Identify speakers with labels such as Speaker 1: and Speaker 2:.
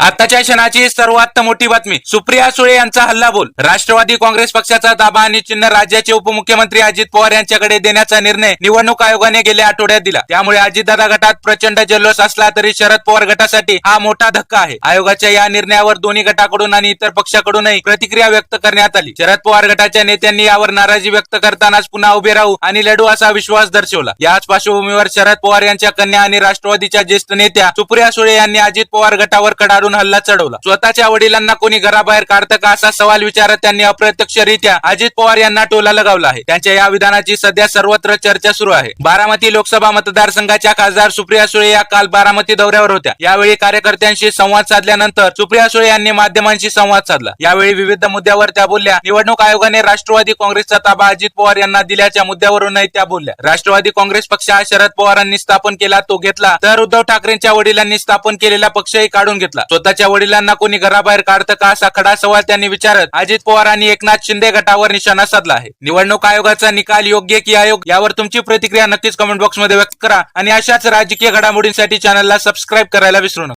Speaker 1: आताच्या क्षणाची सर्वात मोठी बातमी. सुप्रिया सुळे यांचा हल्लाबोल राष्ट्रवादी काँग्रेस पक्षाचा ताबा आणि चिन्ह राज्याचे उपमुख्यमंत्री अजित पवार यांच्याकडे देण्याचा निर्णय निवडणूक आयोगाने गेल्या आठवड्यात दिला. त्यामुळे अजितदादा गटात प्रचंड जल्लोष असला तरी शरद पवार गटासाठी हा मोठा धक्का आहे. आयोगाच्या या निर्णयावर दोन्ही गटाकडून आणि इतर पक्षाकडूनही प्रतिक्रिया व्यक्त करण्यात आली. शरद पवार गटाच्या नेत्यांनी यावर नाराजी व्यक्त करतानाच पुन्हा उभे राहू आणि लढू असा विश्वास दर्शवला. याच पार्श्वभूमीवर शरद पवार यांच्या कन्या आणि राष्ट्रवादीच्या ज्येष्ठ नेत्या सुप्रिया सुळे यांनी अजित पवार गटावर कडाडून करून हल्ला चढवला. स्वतःच्या वडिलांना कोणी घराबाहेर काढतं का असा सवाल विचारत त्यांनी अप्रत्यक्षरित्या अजित पवार यांना टोला लगावला आहे. त्यांच्या या विधानाची सध्या सर्वत्र चर्चा सुरू आहे. बारामती लोकसभा मतदारसंघाच्या खासदार सुप्रिया सुळे या काल बारामती दौऱ्यावर होत्या. यावेळी कार्यकर्त्यांशी संवाद साधल्यानंतर सुप्रिया सुळे यांनी माध्यमांशी संवाद साधला. यावेळी विविध मुद्द्यावर त्या बोलल्या. निवडणूक आयोगाने राष्ट्रवादी काँग्रेसचा ताबा अजित पवार यांना दिल्याच्या मुद्द्यावरूनही त्या बोलल्या. राष्ट्रवादी काँग्रेस पक्ष हा शरद पवारांनी स्थापन केला तो घेतला. तर उद्धव ठाकरेंच्या वडिलांनी स्थापन केलेला पक्षही काढून घेतला. स्वतःच्या वडिलांना कोणी घराबाहेर काढतं का असा खडा सवाल त्यांनी विचारत अजित पवार आणि एकनाथ शिंदे गटावर निशाणा साधला आहे. निवडणूक आयोगाचा निकाल योग्य की आयोग यावर तुमची प्रतिक्रिया नक्कीच कमेंट बॉक्समध्ये व्यक्त करा आणि अशाच राजकीय घडामोडींसाठी चॅनलला सबस्क्राईब करायला विसरू नका.